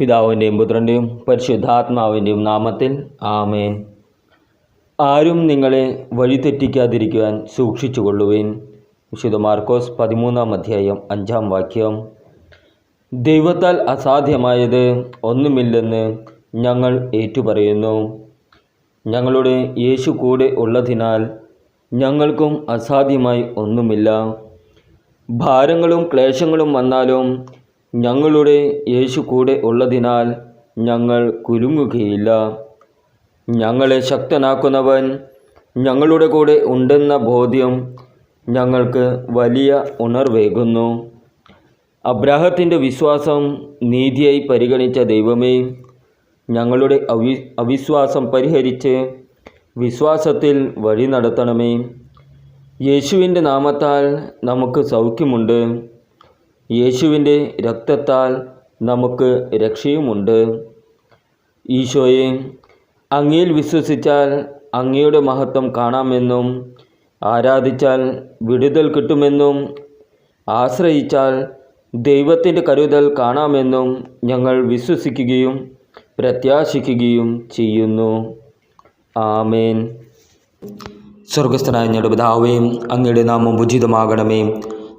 പിതാവിന്റെയും പുത്രന്റെയും പരിശുദ്ധാത്മാവിന്റെയും നാമത്തിൽ ആമേൻ. ആരും നിങ്ങളെ വഴിതെറ്റിക്കാതിരിക്കുവാൻ സൂക്ഷിച്ചുകൊള്ളുവിൻ. വിശുദ്ധ മാർക്കോസ് പതിമൂന്നാം അധ്യായം അഞ്ചാം വാക്യം. ദൈവത്താൽ അസാധ്യമായത് ഒന്നുമില്ലെന്ന് ഞങ്ങൾ ഏറ്റുപറയുന്നു. ഞങ്ങളുടെ യേശു കൂടെ ഉള്ളതിനാൽ ഞങ്ങൾക്കും അസാധ്യമായി ഒന്നുമില്ല. ഭാരങ്ങളും ക്ലേശങ്ങളും വന്നാലും ഞങ്ങളുടെ യേശു കൂടെ ഉള്ളതിനാൽ ഞങ്ങൾ കുലുങ്ങുകയില്ല. ഞങ്ങളെ ശക്തനാക്കുന്നവൻ ഞങ്ങളുടെ കൂടെ ഉണ്ടെന്ന ബോധ്യം ഞങ്ങൾക്ക് വലിയ ഉണർവേകുന്നു. അബ്രാഹത്തിന്റെ വിശ്വാസം നീതിയായി പരിഗണിച്ച ദൈവമേ ഞങ്ങളുടെ അവി അവിശ്വാസം പരിഹരിച്ച് വിശ്വാസത്തിൽ വഴി നടത്തണമേ. യേശുവിന്റെ നാമത്താൽ നമുക്ക് സൗഖ്യമുണ്ട്. യേശുവിന്റെ രക്തത്താൽ നമുക്ക് രക്ഷയുമുണ്ട്. ഈശോയെ അങ്ങയിൽ വിശ്വസിച്ചാൽ അങ്ങയുടെ മഹത്വം കാണാമെന്നും ആരാധിച്ചാൽ വിടുതൽ കിട്ടുമെന്നും ആശ്രയിച്ചാൽ ദൈവത്തിന്റെ കരുതൽ കാണാമെന്നും ഞങ്ങൾ വിശ്വസിക്കുകയും പ്രത്യാശിക്കുകയും ചെയ്യുന്നു. ആമേൻ. സ്വർഗസ്ഥനായ ഞങ്ങളുടെ പിതാവേ അങ്ങയുടെ നാമം ഉചിതമാകണമേ.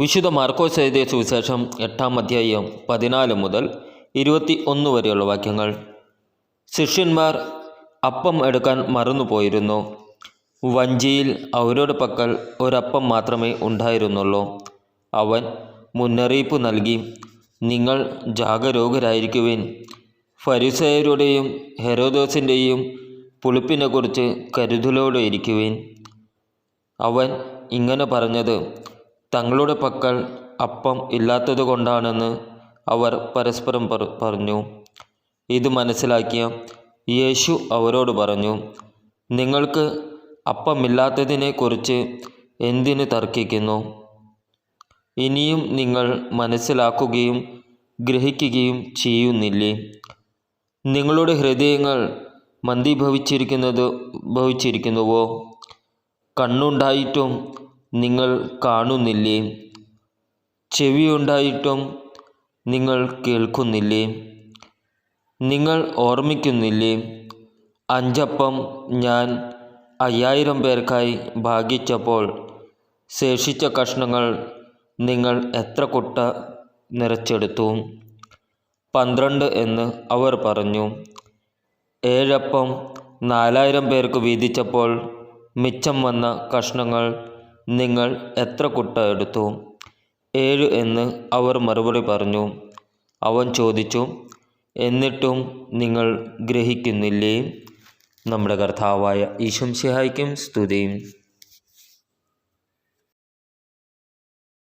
വിശുദ്ധ മാർക്കോസ് എഴുതിയ സുവിശേഷം എട്ടാം അധ്യായം പതിനാല് മുതൽ ഇരുപത്തി ഒന്ന് വരെയുള്ള വാക്യങ്ങൾ. ശിഷ്യന്മാർ അപ്പം എടുക്കാൻ മറന്നുപോയിരുന്നു വഞ്ചിയിൽ അവരുടെ പക്കൽ ഒരപ്പം മാത്രമേ ഉണ്ടായിരുന്നുള്ളൂ. അവൻ മുന്നറിയിപ്പ് നൽകി നിങ്ങൾ ജാഗരൂകരായിരിക്കുവിൻ. ഫരിസയരുടെയും ഹെരോദോസിന്റെയും പുളിപ്പിനെക്കുറിച്ച് കരുതലോടെ ഇരിക്കുവിൻ. അവൻ ഇങ്ങനെ പറഞ്ഞത് തങ്ങളുടെ പക്കൽ അപ്പം ഇല്ലാത്തതുകൊണ്ടാണെന്ന് അവർ പരസ്പരം പറഞ്ഞു. ഇത് മനസ്സിലാക്കിയ യേശു അവരോട് പറഞ്ഞു നിങ്ങൾക്ക് അപ്പമില്ലാത്തതിനെക്കുറിച്ച് എന്തിനു തർക്കിക്കുന്നു? ഇനിയും നിങ്ങൾ മനസ്സിലാക്കുകയും ഗ്രഹിക്കുകയും ചെയ്യുന്നില്ലേ? നിങ്ങളുടെ ഹൃദയങ്ങൾ മന്ദീഭവിച്ചിരിക്കുന്നത് ഭവിച്ചിരിക്കുന്നുവോ? കണ്ണുണ്ടായിട്ടും നിങ്ങൾ കാണുന്നില്ലേ? ചെവിയുണ്ടായിട്ടും നിങ്ങൾ കേൾക്കുന്നില്ലേ? നിങ്ങൾ ഓർമ്മിക്കുന്നില്ലേ? അഞ്ചപ്പം ഞാൻ അയ്യായിരം പേർക്കായി ഭാഗിച്ചപ്പോൾ ശേഷിച്ച കഷ്ണങ്ങൾ നിങ്ങൾ എത്ര കുട്ട നിറച്ചെടുത്തു? പന്ത്രണ്ട് എന്ന് അവർ പറഞ്ഞു. ഏഴപ്പം നാലായിരം പേർക്ക് വീതിച്ചപ്പോൾ മിച്ചം വന്ന കഷ്ണങ്ങൾ നിങ്ങൾ എത്ര കുട്ട എടുത്തു? ഏഴ് എന്ന് അവർ മറുപടി പറഞ്ഞു. അവൻ ചോദിച്ചു എന്നിട്ടും നിങ്ങൾ ഗ്രഹിക്കുന്നില്ലേ? നമ്മുടെ കർത്താവായ ഈശംസിഹായ്ക്കും സ്തുതിയും.